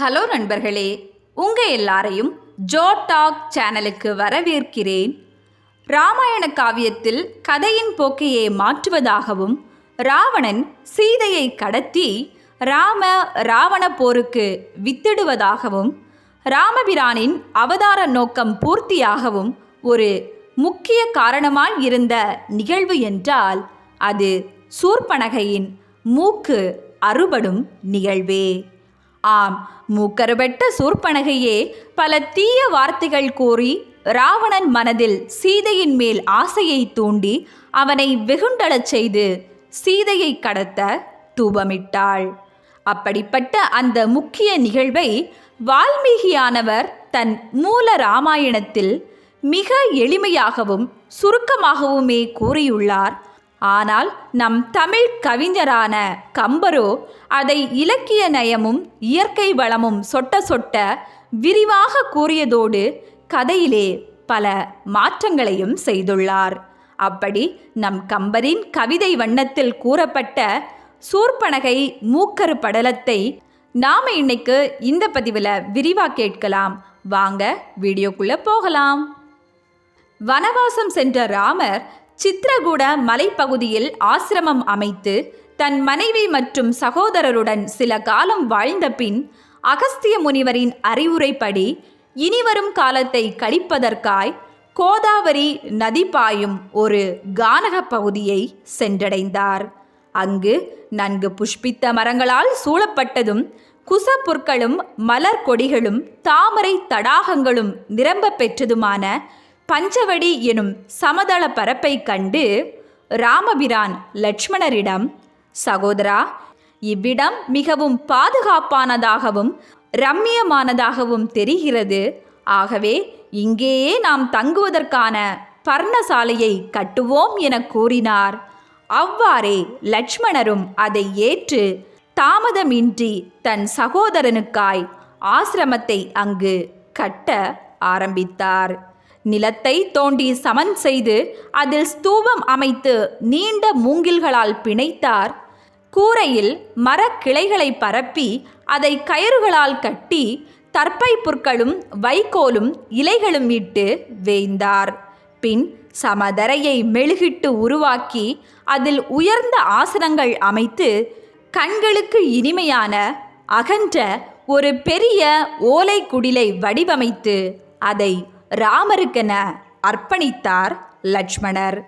Hello நண்பர்களே உங்கள் எல்லாரையும் ஜோ டாக் சேனலுக்கு வரவேற்கிறேன். ராமாயண காவியத்தில் கதையின் போக்கையே மாற்றுவதாகவும் ராவணன் சீதையை கடத்தி ராம ராவண போருக்கு வித்திடுவதாகவும் ராமபிரானின் அவதார நோக்கம் பூர்த்தியாகவும் ஒரு முக்கிய காரணமாய் இருந்த நிகழ்வு என்றால் அது சூர்பனகையின் மூக்கு அறுபடும் நிகழ்வே. ஆம் மூக்கருபெட்ட சூர்பனகையே பல தீய வார்த்தைகள் கூறி ராவணன் மனதில் சீதையின் மேல் ஆசையை தூண்டி அவனை வெகுண்டலச் செய்து சீதையை கடத்த தூபமிட்டாள். அப்படிப்பட்ட அந்த முக்கிய நிகழ்வை வால்மீகியானவர் தன் மூல ராமாயணத்தில் மிக எளிமையாகவும் சுருக்கமாகவுமே கூறியுள்ளார். ஆனால் நம் தமிழ் கவிஞரான கம்பரோ அதை இலக்கிய நயமும் இயற்கை வளமும் சொட்ட சொட்ட விரிவாக கூறியதோடு கதையிலே பல மாற்றங்களையும் செய்துள்ளார். அப்படி நம் கம்பரின் கவிதை வண்ணத்தில் கூறப்பட்ட சூர்பனகை மூக்கரு படலத்தை நாம இன்னைக்கு இந்த பதிவில் விரிவாக கேட்கலாம். வாங்க வீடியோக்குள்ளே போகலாம். வனவாசம் சென்ற ராமர் சித்ரகூட மலைப்பகுதியில் ஆசிரமம் அமைத்து தன் மனைவி மற்றும் சகோதரருடன் சில காலம் வாழ்ந்த பின் அகஸ்திய முனிவரின் அறிவுரைப்படி இனிவரும் காலத்தை கழிப்பதற்காய் கோதாவரி நதி பாயும் ஒரு கானக பகுதியை சென்றடைந்தார். அங்கு நன்கு புஷ்பித்த மரங்களால் சூழப்பட்டதும் குசப்புற்களும் மலர் கொடிகளும் தாமரை தடாகங்களும் நிரம்ப பெற்றதுமான பஞ்சவடி எனும் சமதள பரப்பை கண்டு ராமபிரான் லட்சுமணரிடம் சகோதரா இவ்விடம் மிகவும் பாதுகாப்பானதாகவும் ரம்மியமானதாகவும் தெரிகிறது. ஆகவே இங்கேயே நாம் தங்குவதற்கான பர்ணசாலையை கட்டுவோம் என கூறினார். அவ்வாறே லட்சுமணரும் அதை ஏற்று தாமதமின்றி தன் சகோதரனுக்காய் ஆசிரமத்தை அங்கு கட்ட ஆரம்பித்தார். நிலத்தை தோண்டி சமன் செய்து அதில் ஸ்தூபம் அமைத்து நீண்ட மூங்கில்களால் பிணைத்தார். கூரையில் மரக்கிளைகளை பரப்பி அதை கயிறுகளால் கட்டி தற்பை புற்களும் வைக்கோலும் இலைகளும் இட்டு வேய்ந்தார். பின் சமதரையை மெழுகிட்டு உருவாக்கி அதில் உயர்ந்த ஆசனங்கள் அமைத்து கண்களுக்கு இனிமையான அகன்ற ஒரு பெரிய ஓலை குடிலை வடிவமைத்து அதை ராமருக்கென அர்ப்பணித்தார் லட்சுமணர்.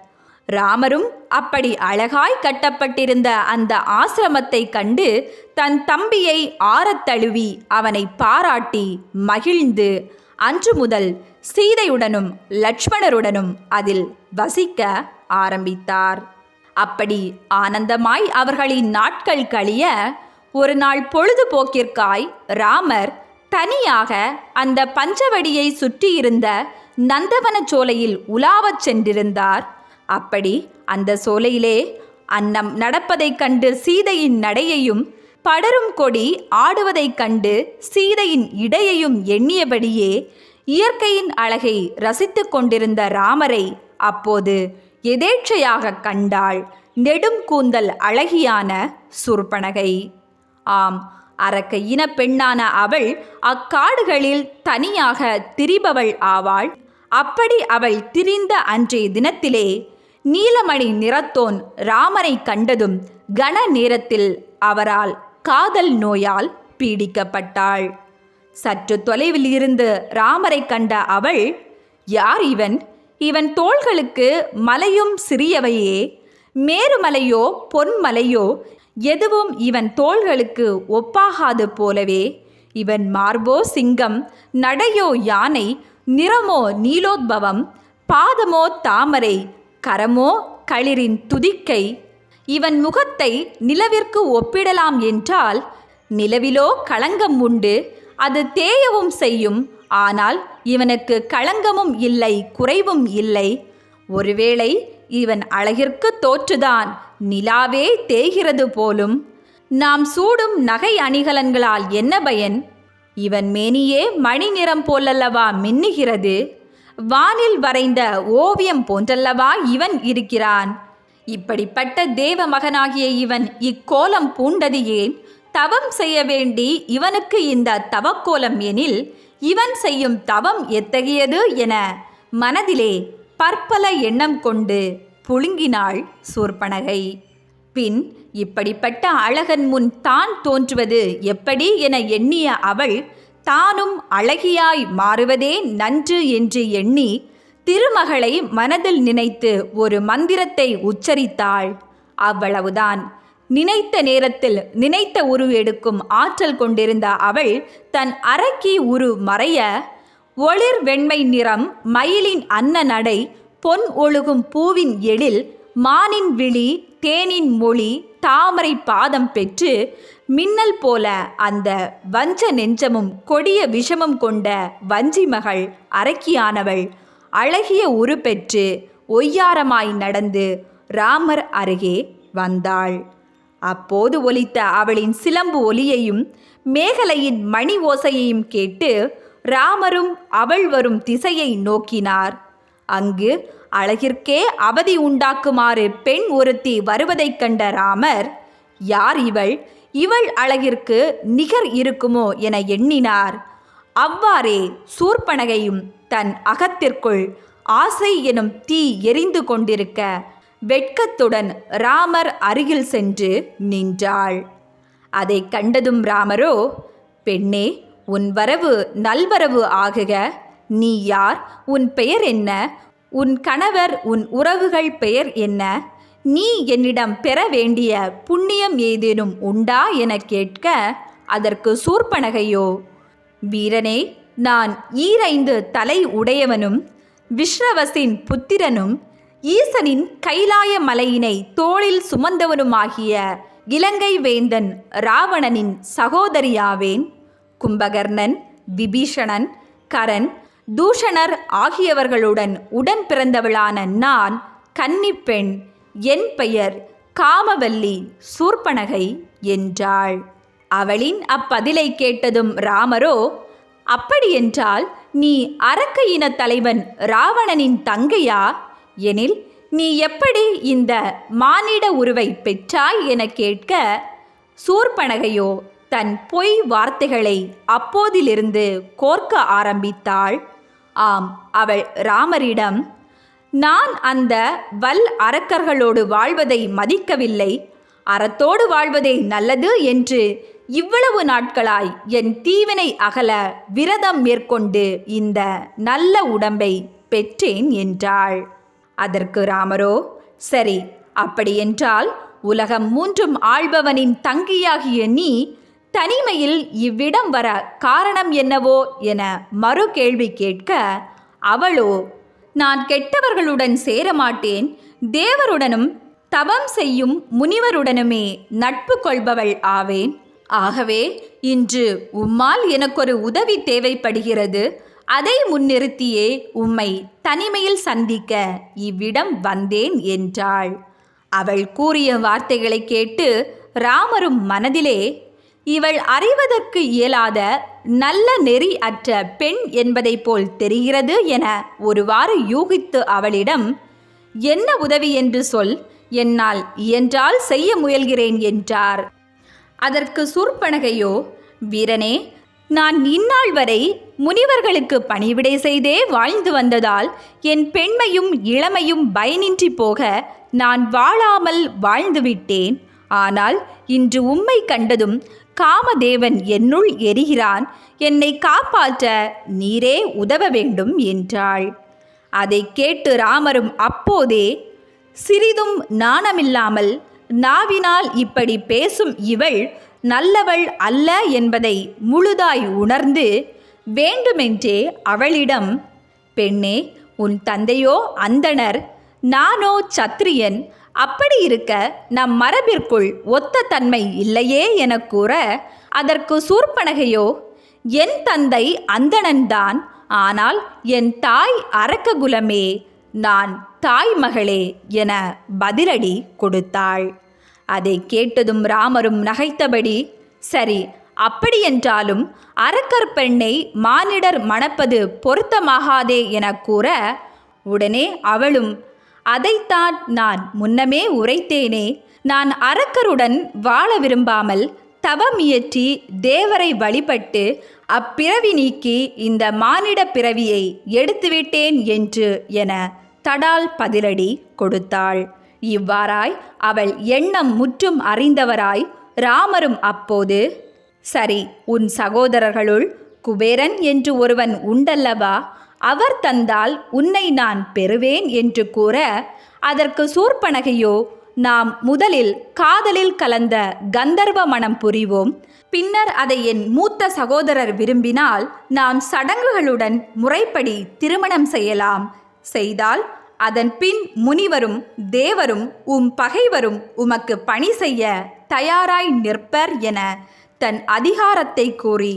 ராமரும் அப்படி அழகாய் கட்டப்பட்டிருந்த அந்த ஆசிரமத்தை கண்டு தன் தம்பியை ஆரத்தழுவி அவனை பாராட்டி மகிழ்ந்து அன்று முதல் சீதையுடனும் லட்சுமணருடனும் அதில் வசிக்க ஆரம்பித்தார். அப்படி ஆனந்தமாய் அவர்களின் நாட்கள் கழிய ஒரு நாள் பொழுதுபோக்கிற்காய் ராமர் தனியாக அந்த பஞ்சவடியை சுற்றியிருந்த நந்தவன சோலையில் உலாவச் சென்றிருந்தார். அப்படி அந்த சோலையிலே அன்னம் நடப்பதைக் கண்டு சீதையின் நடையையும் படரும் கொடி ஆடுவதைக் கண்டு சீதையின் இடையையும் எண்ணியபடியே இயற்கையின் அழகை ரசித்து கொண்டிருந்த ராமரை அப்போது எதேட்சையாக கண்டாள் நெடும் கூந்தல் அழகியான சுர்பனகை. ஆம் அரக்க இன பெண்ணான அவள் அக்காடுகளில் தனியாக திரிபவள் ஆவாள். அப்படி அவள் திரிந்த அன்றைய தினத்திலே நீலமணி நிறத்தோன் ராமரை கண்டதும் கன நேரத்தில் அவரால் காதல் நோயால் பீடிக்கப்பட்டாள். சற்று தொலைவில் இருந்து ராமரை கண்ட அவள் யார் இவன்? இவன் தோள்களுக்கு மலையும் சிறியவையே. மேருமலையோ பொன்மலையோ எதுவும் இவன் தோள்களுக்கு ஒப்பாகாது போலவே இவன் மார்போ சிங்கம் நடையோ யானை நிறமோ நீலோத்பவம் பாதமோ தாமரை கரமோ களிரின் துதிக்கை. இவன் முகத்தை நிலவிற்கு ஒப்பிடலாம் என்றால் நிலவிலோ களங்கம் உண்டு அது தேயவும் செய்யும் ஆனால் இவனுக்கு களங்கமும் இல்லை குறைவும் இல்லை. ஒருவேளை இவன் அழகிற்கு தோற்றுதான் நிலாவே தேய்கிறது போலும். நாம் சூடும் நகை அணிகலன்களால் என்ன பயன்? இவன் மேனியே மணி நிறம் போலல்லவா மின்னுகிறது. வானில் வரைந்த ஓவியம் போன்றல்லவா இவன் இருக்கிறான். இப்படிப்பட்ட தேவ மகனாகிய இவன் இக்கோலம் பூண்டது ஏன்? தவம் செய்ய வேண்டி இவனுக்கு இந்த தவக்கோலம் எனில் இவன் செய்யும் தவம் எத்தகையது என மனதிலே பற்பல எண்ணம் கொண்டு புழுங்கினாள் சூர்பனகை. பின் இப்படிப்பட்ட அழகன் முன் தான் தோன்றுவது எப்படி என எண்ணிய அவள் தானும் அழகியாய் மாறுவதே நன்று என்று எண்ணி திருமகளை மனதில் நினைத்து ஒரு மந்திரத்தை உச்சரித்தாள். அவ்வளவுதான். நினைத்த நேரத்தில் நினைத்த உரு எடுக்கும் ஆற்றல் கொண்டிருந்த அவள் தன் அரக்கி உரு மறைய ஒளிர் வெண்மை நிறம் மயிலின் அன்ன நடை பொன் ஒழுகும் பூவின் எழில் மானின் விழி தேனின் மொழி தாமரை பாதம் பெற்று மின்னல் போல அந்த வஞ்ச நெஞ்சமும் கொடிய விஷமும் கொண்ட வஞ்சி மகள் அரக்கியானவள் அழகிய உரு பெற்று ஒய்யாரமாய் நடந்து ராமர் அருகே வந்தாள். அப்போது ஒலித்த அவளின் சிலம்பு ஒலியையும் மேகலையின் மணி ஓசையையும் கேட்டு ராமரும் அவள் வரும் திசையை நோக்கினார். அங்கு அழகிற்கே அவதி உண்டாக்குமாறு பெண் ஒருத்தி வருவதைக் கண்ட ராமர் யார் இவள்? இவள் அழகிற்கு நிகர் இருக்குமோ என எண்ணினார். அவ்வாறே சூர்பனகையும் தன் அகத்திற்குள் ஆசை எனும் தீ எரிந்து கொண்டிருக்க வெட்கத்துடன் ராமர் அருகில் சென்று நின்றாள். அதை கண்டதும் ராமரோ பெண்ணே உன் வரவு நல்வரவு ஆகுக. நீ யார்? உன் பெயர் என்ன? உன் கணவர் உன் உறவுகள் பெயர் என்ன? நீ என்னிடம் பெற வேண்டிய புண்ணியம் ஏதேனும் உண்டா என கேட்க அதற்கு சூர்பனகையோ வீரனே நான் ஈரைந்து தலை உடையவனும் விஷ்ணவசின் புத்திரனும் ஈசனின் கைலாய மலையினை தோளில் சுமந்தவனுமாகிய இலங்கை வேந்தன் ராவணனின் சகோதரியாவேன். கும்பகர்ணன் விபீஷணன் கரன் தூஷணர் ஆகியவர்களுடன் உடன் பிறந்தவளான நான் கன்னிப்பெண் என் பெயர் காமவல்லி சூர்பனகை என்றாள். அவளின் அப்பதிலை கேட்டதும் ராமரோ அப்படியென்றால் நீ அரக்க இன தலைவன் ராவணனின் தங்கையா? எனில் நீ எப்படி இந்த மானிட உருவை பெற்றாய் என கேட்க சூர்பனகையோ தன் பொய் வார்த்தைகளை அப்போதிலிருந்து கோர்க்க ஆரம்பித்தாள். ஆம் அவள் ராமரிடம் நான் அந்த வல் அரக்கர்களோடு வாழ்வதை மதிக்கவில்லை. அறத்தோடு வாழ்வதே நல்லது என்று இவ்வளவு நாட்களாய் என் தீவினை அகல விரதம் மேற்கொண்டு இந்த நல்ல உடம்பை பெற்றேன் என்றாள். அதற்கு ராமரோ சரி அப்படியென்றால் உலகம் மூன்றும் ஆள்பவனின் தங்கியாகிய நீ தனிமையில் இவ்விடம் வர காரணம் என்னவோ என மறு கேள்வி கேட்க அவளோ நான் கெட்டவர்களுடன் சேரமாட்டேன். தேவருடனும் தவம் செய்யும் முனிவருடனுமே நட்பு கொள்பவள் ஆவேன். ஆகவே இன்று உம்மால் எனக்கொரு உதவி தேவைப்படுகிறது. அதை முன்னிறுத்தியே உம்மை தனிமையில் சந்திக்க இவ்விடம் வந்தேன் என்றாள். அவள் கூறிய வார்த்தைகளை கேட்டு ராமரும் மனதிலே இவள் அறிவதற்கு இயலாத நல்ல நெறி அற்ற பெண் என்பதைப் போல் தெரிகிறது என ஒருவாறு யூகித்து அவளிடம் என்ன உதவி என்று சொல் என்னால் இயன்றால் செய்ய முயல்கிறேன் என்றார். அதற்கு சூர்பனகையோ வீரனே நான் இந்நாள் வரை முனிவர்களுக்கு பணிவிடை செய்தே வாழ்ந்து வந்ததால் என் பெண்மையும் இளமையும் பயனின்றி போக நான் வாழாமல் வாழ்ந்துவிட்டேன். ஆனால் இன்று உம்மை கண்டதும் காமதேவன் என்னுள் எரிகிறான். என்னை காப்பாற்ற நீரே உதவ வேண்டும் என்றாள். அதை கேட்டு ராமரும் அப்போதே சிறிதும் நாணமில்லாமல் நாவினால் இப்படி பேசும் இவள் நல்லவள் அல்ல என்பதை முழுதாய் உணர்ந்து வேண்டுமென்றே அவளிடம் பெண்ணே உன் தந்தையோ அந்தணர் நானோ சத்திரியன் அப்படி இருக்க நம் மரபிற்குள் ஒத்த தன்மை இல்லையே என கூற அதற்கு சூர்பனகையோ என் தந்தை அந்தணன்தான் ஆனால் என் தாய் அரக்ககுலமே நான் தாய் மகளே என பதிலடி கொடுத்தாள். அதை கேட்டதும் ராமரும் நகைத்தபடி சரி அப்படியென்றாலும் அரக்கர் பெண்ணை மானிடர் மணப்பது பொருத்தமாகாதே என கூற உடனே அவளும் அதைத்தான் நான் முன்னமே உரைத்தேனே. நான் அரக்கருடன் வாழ விரும்பாமல் தவமியற்றி தேவரை வழிபட்டு அப்பிறவி நீக்கி இந்த மானிட பிறவியை எடுத்துவிட்டேன் என்று என தடால் பதிலடி கொடுத்தாள். இவ்வாறாய் அவள் எண்ணம் முற்றும் அறிந்தவராய் ராமரும் அப்போது சரி உன் சகோதரர்களுள் குபேரன் என்று ஒருவன் உண்டல்லவா? அவர் தந்தால் உன்னை நான் பெறுவேன் என்று கூற அதற்கு சூர்பனகையோ நாம் முதலில் காதலில் கலந்த கந்தர்வ மனம் புரிவோம். பின்னர் அதை என் மூத்த சகோதரர் விரும்பினால் நாம் சடங்குகளுடன் முறைப்படி திருமணம் செய்யலாம். செய்தால் அதன் பின் முனிவரும் தேவரும் உம் பகைவரும் உமக்கு பணி செய்ய தயாராய் நிற்பர் என தன் அதிகாரத்தை கூறி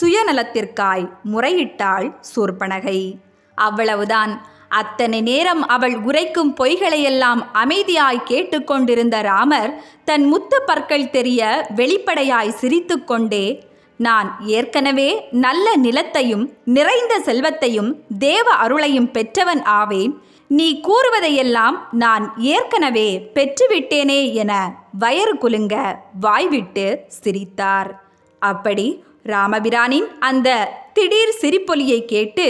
சுயநலத்திற்காய் முறையிட்டாள் சூர்பனகை. அவ்வளவுதான். அத்தனை நேரம் அவள் உரைக்கும் பொய்களையெல்லாம் அமைதியாய் கேட்டுக்கொண்டிருந்த ராமர் தன் முத்து பற்கள் தெரிய வெளிப்படையாய் சிரித்துக்கொண்டே நான் ஏற்கனவே நல்ல நிலத்தையும் நிறைந்த செல்வத்தையும் தேவ அருளையும் பெற்றவன் ஆவேன். நீ கூறுவதையெல்லாம் நான் ஏற்கனவே பெற்றுவிட்டேனே என வயறு குலுங்க வாய்விட்டு சிரித்தார். அப்படி ராமபிரானின் அந்த திடீர் சிரிப்பொலியை கேட்டு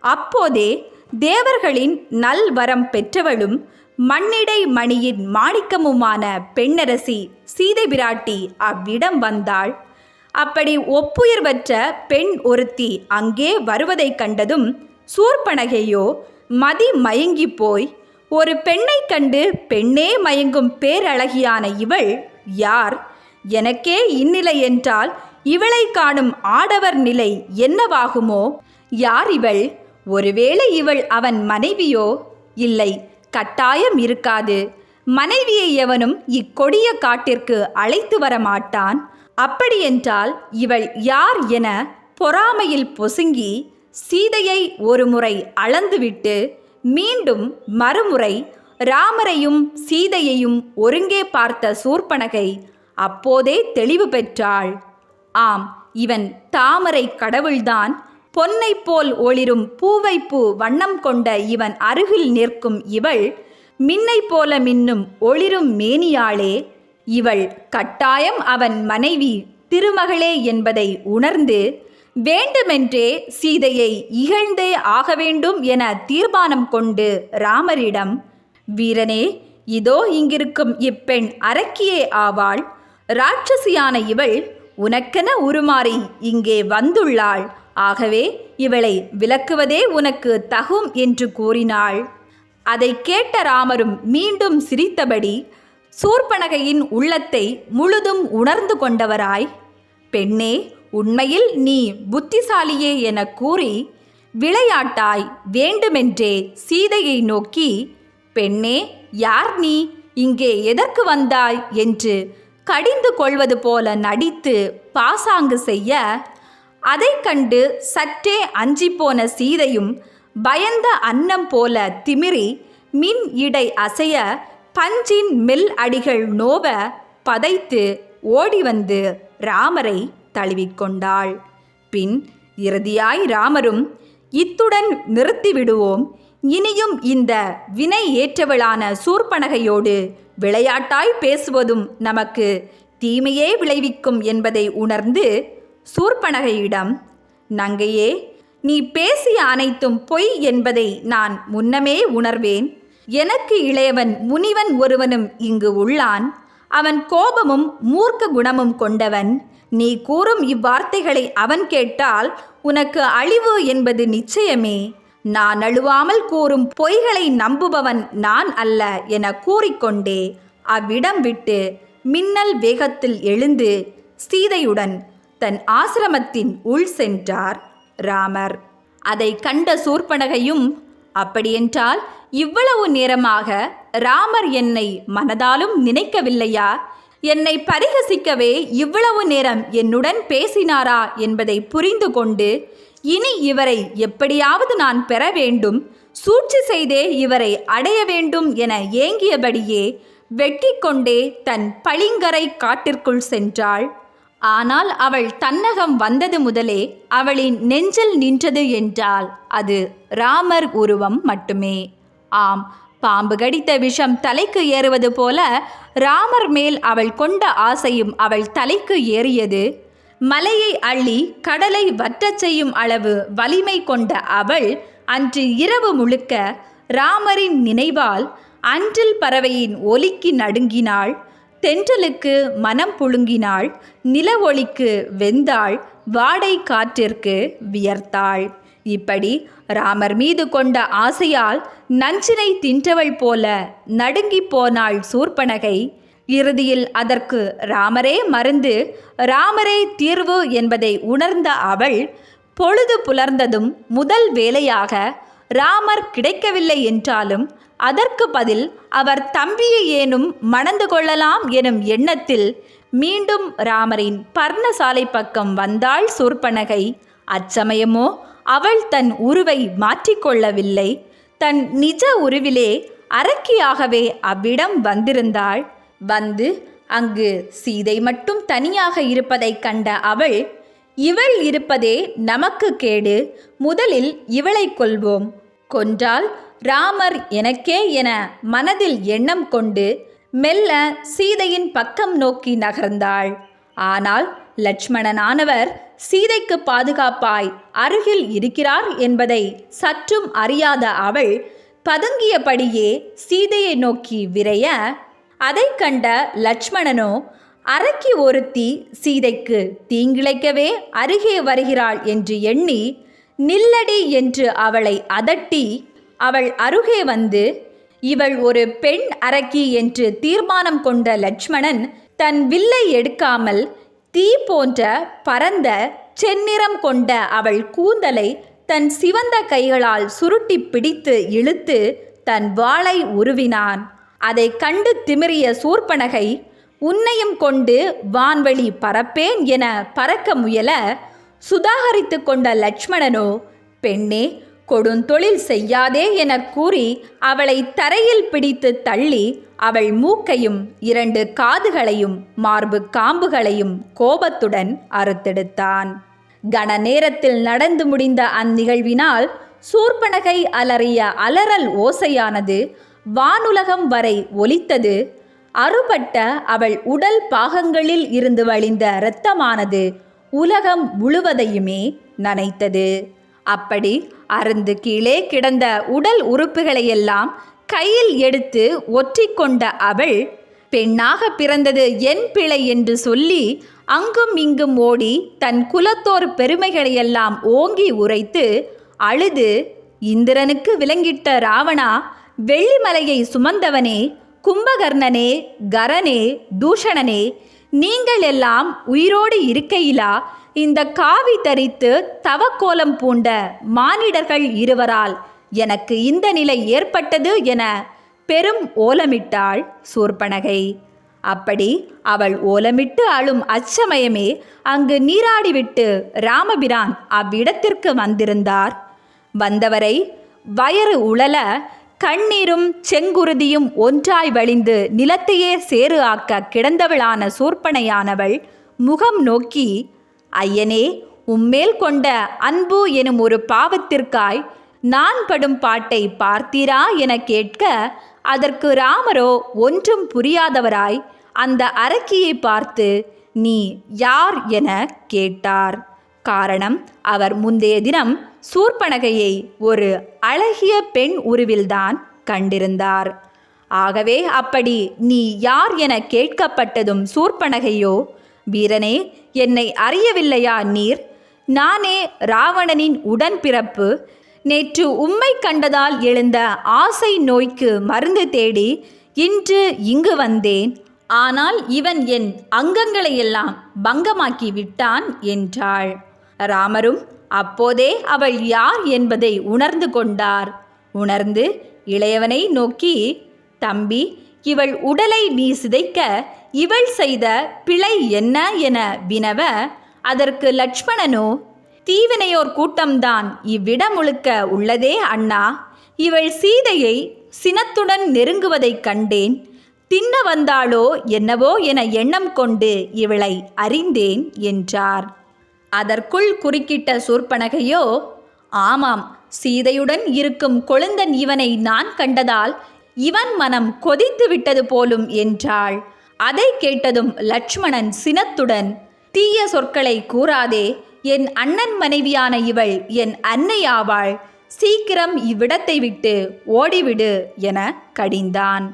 அப்போதே தேவர்களின் நல்வரம் பெற்றவளும் மண்ணிடை மணியின் மாணிக்கமுமான பெண்ணரசி சீதை பிராட்டி அவ்விடம் வந்தாள். அப்படி ஒப்புயர்வற்ற பெண் ஒருத்தி அங்கே வருவதைக் கண்டதும் சூர்பனகையோ மதி மயங்கி போய் ஒரு பெண்ணைக் கண்டு பெண்ணே மயங்கும் பேரழகியான இவள் யார்? எனக்கே இந்நிலை என்றால் இவளை காணும் ஆடவர் நிலை என்னவாகுமோ? யார் இவள் ஒருவேளை இவள் அவன் மனைவியோ? இல்லை கட்டாயம் இருக்காது. மனைவியை எவனும் இக்கொடிய காட்டிற்கு அழைத்து வர மாட்டான் அப்படியென்றால் இவள் யார் என பொறாமையில் பொசுங்கி சீதையை ஒருமுறை அளந்துவிட்டு மீண்டும் மறுமுறை ராமரையும் சீதையையும் ஒருங்கே பார்த்த சூர்பனகை அப்போதே தெளிவு பெற்றாள். ஆம் இவன் தாமரை கடவுள்தான். பொன்னை போல் ஒளிரும் பூவை பூ வண்ணம் கொண்ட இவன் அருகில் நிற்கும் இவள் மின்னை போல மின்னும் ஒளிரும் மேனியாளே. இவள் கட்டாயம் அவன் மனைவி திருமகளே என்பதை உணர்ந்து வேண்டுமென்றே சீதையை இகழ்ந்தே ஆக வேண்டும் என தீர்மானம் கொண்டு ராமரிடம் வீரனே இதோ இங்கிருக்கும் இப்பெண் அரக்கியே ஆவாள். ராட்சசியான இவள் உனக்கென உருமாறி இங்கே வந்துள்ளாள். ஆகவே இவளை விலக்குவதே உனக்கு தகும் என்று கூறினாள். அதை கேட்ட ராமரும் மீண்டும் சிரித்தபடி சூர்பனகையின் உள்ளத்தை முழுதும் உணர்ந்து கொண்டவராய். பெண்ணே உண்மையில் நீ புத்திசாலியே என கூறி விளையாட்டாய் வேண்டுமென்றே சீதையை நோக்கி பெண்ணே யார் நீ? இங்கே எதற்கு வந்தாய்? என்று கடிந்து கொள்வது போல நடித்து பாசாங்கு செய்ய அதை கண்டு சற்றே அஞ்சிப்போன சீதையும் பயந்த அன்னம் போல திமிரி மின் இடை அசைய பஞ்சின் மெல் அடிகள் நோவ பதைத்து ஓடி வந்து ராமரை தழுவிக்கொண்டாள் பின் இறுதியாய் ராமரும் இத்துடன் நிறுத்திவிடுவோம். இனியும் இந்த வினை ஏற்றவளான சூர்பனகையோடு விளையாட்டாய் பேசுவதும் நமக்கு தீமையே விளைவிக்கும் என்பதை உணர்ந்து சூர்பனகையிடம் நங்கையே நீ பேசிய அனைத்தும் பொய் என்பதை நான் முன்னமே உணர்வேன். எனக்கு இளையவன் முனிவன் ஒருவனும் இங்கு உள்ளான். அவன் கோபமும் மூர்க்க குணமும் கொண்டவன். நீ கூறும் இவ்வார்த்தைகளை அவன் கேட்டால் உனக்கு அழிவு என்பது நிச்சயமே. நான் அழுவாமல் கூறும் பொய்களை நம்புபவன் நான் அல்ல என கூறிக்கொண்டே அவ்விடம் விட்டு மின்னல் வேகத்தில் எழுந்து சீதையுடன் தன் ஆசிரமத்தின் உள் சென்றார் ராமர். அதை கண்ட சூர்பனகையும் அப்படியென்றால் இவ்வளவு நேரமாக ராமர் என்னை மனதாலும் நினைக்கவில்லையா? என்னை பரிகசிக்கவே இவ்வளவு நேரம் என்னுடன் பேசினாரா? என்பதை புரிந்து கொண்டு இனி இவரை எப்படியாவது நான் பெற வேண்டும் சூழ்ச்சி செய்தே இவரை அடைய வேண்டும் என ஏங்கியபடியே வெட்டி கொண்டே தன் பளிங்கரை காட்டிற்குள் சென்றாள். ஆனால் அவள் தன்னகம் வந்தது முதலே அவளின் நெஞ்சில் நின்றது என்றால் அது ராமர் உருவம் மட்டுமே. ஆம் பாம்பு கடித்த விஷம் தலைக்கு ஏறுவது போல ராமர் மேல் அவள் கொண்ட ஆசையும் அவள் தலைக்கு ஏறியது மலையை அள்ளி கடலை வற்றச் செய்யும் அளவு வலிமை கொண்ட அவள் அன்று இரவு முழுக்க ராமரின் நினைவால் அன்றில் பறவையின் ஒலிக்கு நடுங்கினாள் தென்றலுக்கு மனம் புழுங்கினாள் நில ஒளிக்கு வெந்தாள் வாடை காற்றிற்கு வியர்த்தாள். இப்படி ராமர் மீது கொண்ட ஆசையால் நஞ்சினை தின்றவள் போல நடுங்கிப் போனாள் சூர்பனகை. இறுதியில் அதற்கு ராமரே மருந்து ராமரே தீர்வு என்பதை உணர்ந்த அவள் பொழுது புலர்ந்ததும் முதல் வேலையாக ராமர் கிடைக்கவில்லை என்றாலும் அதற்கு பதில் அவர் தம்பியை ஏனும் மணந்து கொள்ளலாம் எனும் எண்ணத்தில் மீண்டும் ராமரின் பர்ணசாலை பக்கம் வந்தாள் சூர்பனகை அச்சமயமோ அவள் தன் உருவை மாற்றிக்கொள்ளவில்லை. தன் நிஜ உருவிலே அரக்கியாகவே அவ்விடம் வந்திருந்தாள். வந்து அங்கு சீதை மட்டும் தனியாக இருப்பதைக் கண்ட அவள் இவள் இருப்பதே நமக்கு கேடு முதலில் இவளை கொல்வோம். கொன்றால் ராமர் எனக்கே என மனதில் எண்ணம் கொண்டு மெல்ல சீதையின் பக்கம் நோக்கி நகர்ந்தாள். ஆனால் லட்சுமணனானவர் சீதைக்கு பாதுகாப்பாய் அருகில் இருக்கிறார் என்பதை சற்றும் அறியாத அவள் பதுங்கியபடியே சீதையை நோக்கி விரைய அதைக் கண்ட லட்சுமணனோ அரக்கி ஒருத்தி சீதைக்கு தீங்கிழைக்கவே அருகே வருகிறாள் என்று எண்ணி நில்லடி என்று அவளை அதட்டி அவள் அருகே வந்து இவள் ஒரு பெண் அரக்கி என்று தீர்மானம் கொண்ட லட்சுமணன் தன் வில்லை எடுக்காமல் தீ போன்ற பரந்த செந்நிறம் கொண்ட அவள் கூந்தலை தன் சிவந்த கைகளால் சுருட்டி பிடித்து இழுத்து தன் வாளை உருவினான். அதை கண்டு திமிரிய சூர்பனகை உன்னையும் கொண்டு வான்வழி பறப்பேன் என பறக்க முயல சுதாகரித்து கொண்ட லட்சுமணனோ பெண்ணே கொடுந்தொழில் செய்யாதே என கூறி அவளை தரையில் பிடித்து தள்ளி அவள் மூக்கையும் இரண்டு காதுகளையும் மார்பு காம்புகளையும் கோபத்துடன் அறுத்தெடுத்தான். கன நேரத்தில் நடந்து முடிந்த அந்நிகழ்வினால் சூர்பனகை அலறிய அலறல் ஓசையானது வானுலகம் வரை ஒலித்தது. அறுபட்ட அவள் உடல் பாகங்களில் இருந்து வழிந்த இரத்தமானது உலகம் முழுவதையுமே நனைத்தது. அப்படி அருந்து கீழே கிடந்த உடல் உறுப்புகளையெல்லாம் கையில் எடுத்து ஒற்றிக்கொண்ட அவள் பெண்ணாக பிறந்தது என் பிழை என்று சொல்லி அங்கும் இங்கும் ஓடி தன் குலத்தோர் பெருமைகளையெல்லாம் ஓங்கி உரைத்து அழுது இந்திரனுக்கு விளங்கிட்ட ராவணா வெள்ளிமலையை சுமந்தவனே கும்பகர்ணனே கரனே தூஷணனே நீங்கள் எல்லாம் உயிரோடு இருக்கையிலா? இந்த காவி தரித்து தவக்கோலம் பூண்ட மானிடர்கள் இருவரால் எனக்கு இந்த நிலை ஏற்பட்டது என பெரும் ஓலமிட்டாள் சூர்பனகை. அப்படி அவள் ஓலமிட்டு அழும் அச்சமயமே அங்கு நீராடிவிட்டு ராமபிரான் அவ்விடத்திற்கு வந்திருந்தார். வந்தவரை வயறு உழல கண்ணீரும் செங்குருதியும் ஒன்றாய் வழிந்து நிலத்தையே சேறு ஆக்க கிடந்தவளான சூர்ப்பனையானவள் முகம் நோக்கி ஐயனே உம்மேல் கொண்ட அன்பு எனும் ஒரு பாவத்திற்காய் நான் படும் பாட்டை பார்த்தீரா என கேட்க அதற்கு ராமரோ ஒன்றும் புரியாதவராய் அந்த அரக்கியை பார்த்து நீ யார் என கேட்டார். காரணம் அவர் முந்தைய தினம் சூர்பனகையை ஒரு அழகிய பெண் உருவில்தான் கண்டிருந்தார். ஆகவே அப்படி நீ யார் என கேட்கப்பட்டதும் சூர்பனகையோ வீரனே என்னை அறியவில்லையா நீர்? நானே ராவணனின் உடன்பிறப்பு. நேற்று உம்மை கண்டதால் எழுந்த ஆசை நோய்க்கு மருந்து தேடி இன்று இங்கு வந்தேன். ஆனால் இவன் என் அங்கங்களையெல்லாம் பங்கமாக்கி விட்டான் என்றாள். ராமரும் அப்போதே அவள் யார் என்பதை உணர்ந்து கொண்டார். உணர்ந்து இளையவனை நோக்கி தம்பி இவள் உடலை நீ சிதைக்க இவள் செய்த பிழை என்ன என வினவ அதற்கு லட்சுமணனோ தீவினையோர் கூட்டம்தான் இவ்விடம் முழுக்க உள்ளதே அண்ணா. இவள் சீதையை சினத்துடன் நெருங்குவதைக் கண்டேன். தின்ன வந்தாளோ என்னவோ என எண்ணம் கொண்டு இவளை அறிந்தேன் என்றார். அதற்குள் குறுக்கிட்ட சூர்பனகையோ ஆமாம் சீதையுடன் இருக்கும் கொழுந்தன் இவனை நான் கண்டதால் இவன் மனம் கொதித்து விட்டது போலும் என்றாள். அதை கேட்டதும் லட்சுமணன் சினத்துடன் தீய சொற்களை கூறாதே என் அண்ணன் மனைவியான இவள் என் அன்னையாவாள் சீக்கிரம் இவ்விடத்தை விட்டு ஓடிவிடு என கடிந்தான்.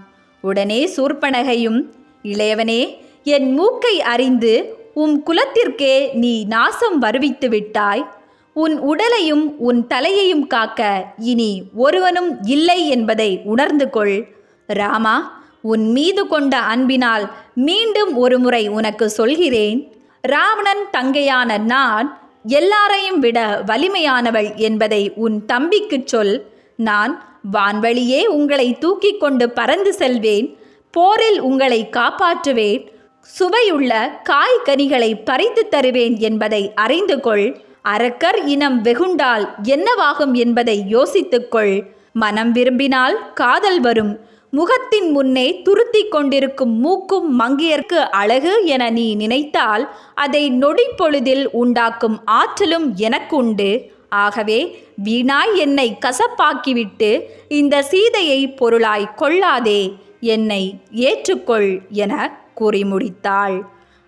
உடனே சூர்பனகையும் இளையவனே என் மூக்கை அறிந்து உம் குலத்திற்கே நீ நாசம் வருவித்து விட்டாய். உன் உடலையும் உன் தலையையும் காக்க இனி ஒருவனும் இல்லை என்பதை உணர்ந்து கொள். ராமா உன் மீது கொண்ட அன்பினால் மீண்டும் ஒருமுறை உனக்கு சொல்கிறேன். ராவணன் தங்கையான நான் எல்லாரையும் விட வலிமையானவள் என்பதை உன் தம்பிக்குச் சொல். நான் வான்வழியே உங்களை தூக்கிக் கொண்டு பறந்து செல்வேன். போரில் உங்களை காப்பாற்றுவேன். சுவையுள்ள காய்கனிகளை பறித்து தருவேன் என்பதை அறிந்து கொள் அரக்கர் இனம் வெகுண்டால் என்னவாகும் என்பதை யோசித்துக்கொள். மனம் விரும்பினால் காதல் வரும். முகத்தின் முன்னே துருத்தி கொண்டிருக்கும் மூக்கும் மங்கையர்க்கு அழகு என நீ நினைத்தால் அதை நொடி பொழுதில் உண்டாக்கும் ஆற்றலும் எனக்கு உண்டு ஆகவே வீணாய் என்னை கசப்பாக்கிவிட்டு இந்த சீதையை பொருளாய் கொள்ளாதே. என்னை ஏற்றுக்கொள் என கூறி முடித்தாள்.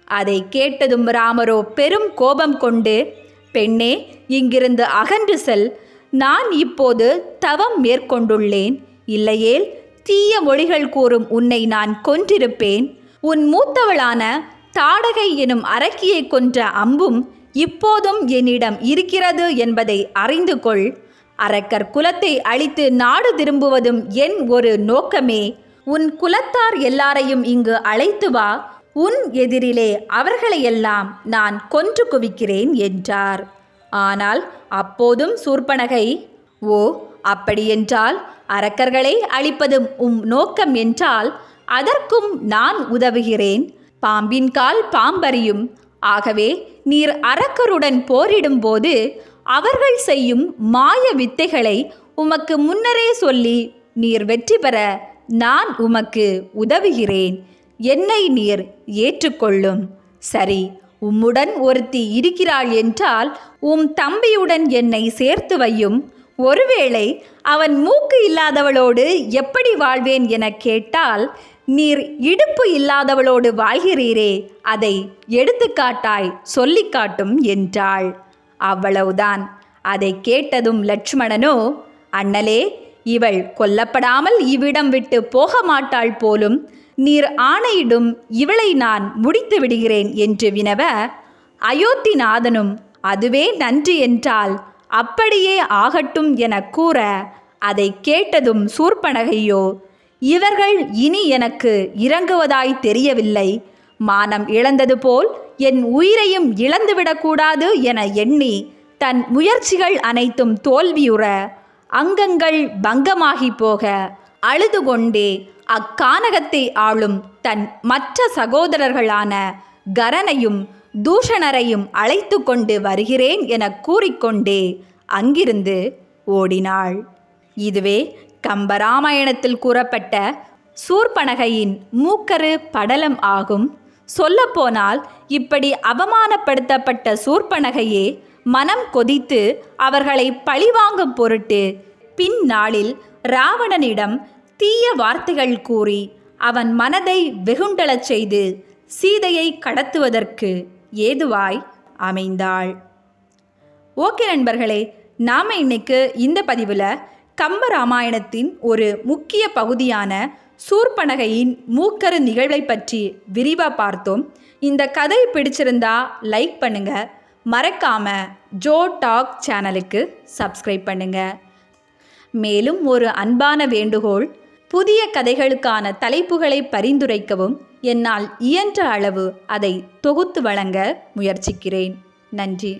அதை கேட்டதும் ராமரோ பெரும் கோபம் கொண்டு பெண்ணே இங்கிருந்து அகன்று செல். நான் இப்போது தவம் மேற்கொண்டுள்ளேன். இல்லையேல் தீய மொழிகள் கூறும் உன்னை நான் கொன்றிருப்பேன். உன் மூத்தவளான தாடகை எனும் அரக்கியை கொன்ற அம்பும் இப்போதும் என்னிடம் இருக்கிறது என்பதை அறிந்து கொள். அரக்கர் குலத்தை அழித்து நாடு திரும்புவதும் என் ஒரு நோக்கமே. உன் குலத்தார் எல்லாரையும் இங்கு அழைத்து வா. உன் எதிரிலே அவர்களையெல்லாம் நான் கொன்று குவிக்கிறேன் என்றார். ஆனால் அப்போதும் சூர்ப்பனகை ஓ அப்படியென்றால் அரக்கர்களை அழிப்பதும் உம் நோக்கம் என்றால் அதற்கும் நான் உதவுகிறேன். பாம்பின் கால் பாம்பறியும். ஆகவே நீர் அரக்கருடன் போரிடும்போது அவர்கள் செய்யும் மாய வித்தைகளை உமக்கு முன்னரே சொல்லி நீர் வெற்றி பெற நான் உமக்கு உதவுகிறேன். என்னை நீர் ஏற்றுக்கொள்ளும். சரி உம்முடன் ஒருத்தி இருக்கிறாள் என்றால் உம் தம்பியுடன் என்னை சேர்த்து வையும். ஒருவேளை அவன் மூக்கு இல்லாதவளோடு எப்படி வாழ்வேன் என கேட்டால் நீர் இடுப்பு இல்லாதவளோடு வாழ்கிறீரே அதை எடுத்துக்காட்டாய் சொல்லிக் காட்டும் என்றாள். அவ்வளவுதான். அதை கேட்டதும் லட்சுமணனோ அண்ணலே இவள் கொல்லப்படாமல் இவ்விடம் விட்டு போக மாட்டாள் போலும். நீர் ஆணையிடும் இவளை நான் முடித்து விடுகிறேன் என்று வினவ அயோத்திநாதனும் அதுவே நன்றி என்றால் அப்படியே ஆகட்டும் என கூற அதை கேட்டதும் சூர்ப்பனகையோ இவர்கள் இனி எனக்கு இறங்குவதாய் தெரியவில்லை. மானம் இழந்தது போல் என் உயிரையும் இழந்துவிடக்கூடாது என எண்ணி தன் முயற்சிகள் அனைத்தும் தோல்வியுற அங்கங்கள் பங்கமாகி போக அழுது கொண்டே அக்கானகத்தை ஆளும் தன் மற்ற சகோதரர்களான கரனையும் தூஷணரையும் அழைத்து கொண்டு வருகிறேன் என கூறிக்கொண்டே அங்கிருந்து ஓடினாள். இதுவே கம்பராமாயணத்தில் கூறப்பட்ட சூர்பனகையின் மூக்கரு படலம் ஆகும். சொல்லப்போனால் இப்படி அவமானப்படுத்தப்பட்ட சூர்பனகையே மனம் கொதித்து அவர்களை பழிவாங்கும் பொருட்டு பின் நாளில் ராவணனிடம் தீய வார்த்தைகள் கூறி அவன் மனதை வெகுண்டலச் செய்து சீதையை கடத்துவதற்கு ஏதுவாய் அமைந்தாள். ஓகே நண்பர்களே நாம் இன்னைக்கு இந்த பதிவில் கம்ப ராமாயணத்தின் ஒரு முக்கிய பகுதியான சூர்பனகையின் மூக்கரு நிகழ்வை பற்றி விரிவாக பார்த்தோம். இந்த கதை பிடிச்சிருந்தா லைக் பண்ணுங்க மறக்காம ஜோ டாக் சேனலுக்கு சப்ஸ்கிரைப் பண்ணுங்க. மேலும் ஒரு அன்பான வேண்டுகோள் புதிய கதைகளுக்கான தலைப்புகளை பரிந்துரைக்கவும் என்னால் இயன்ற அளவு அதை தொகுத்து வழங்க முயற்சிக்கிறேன். நன்றி.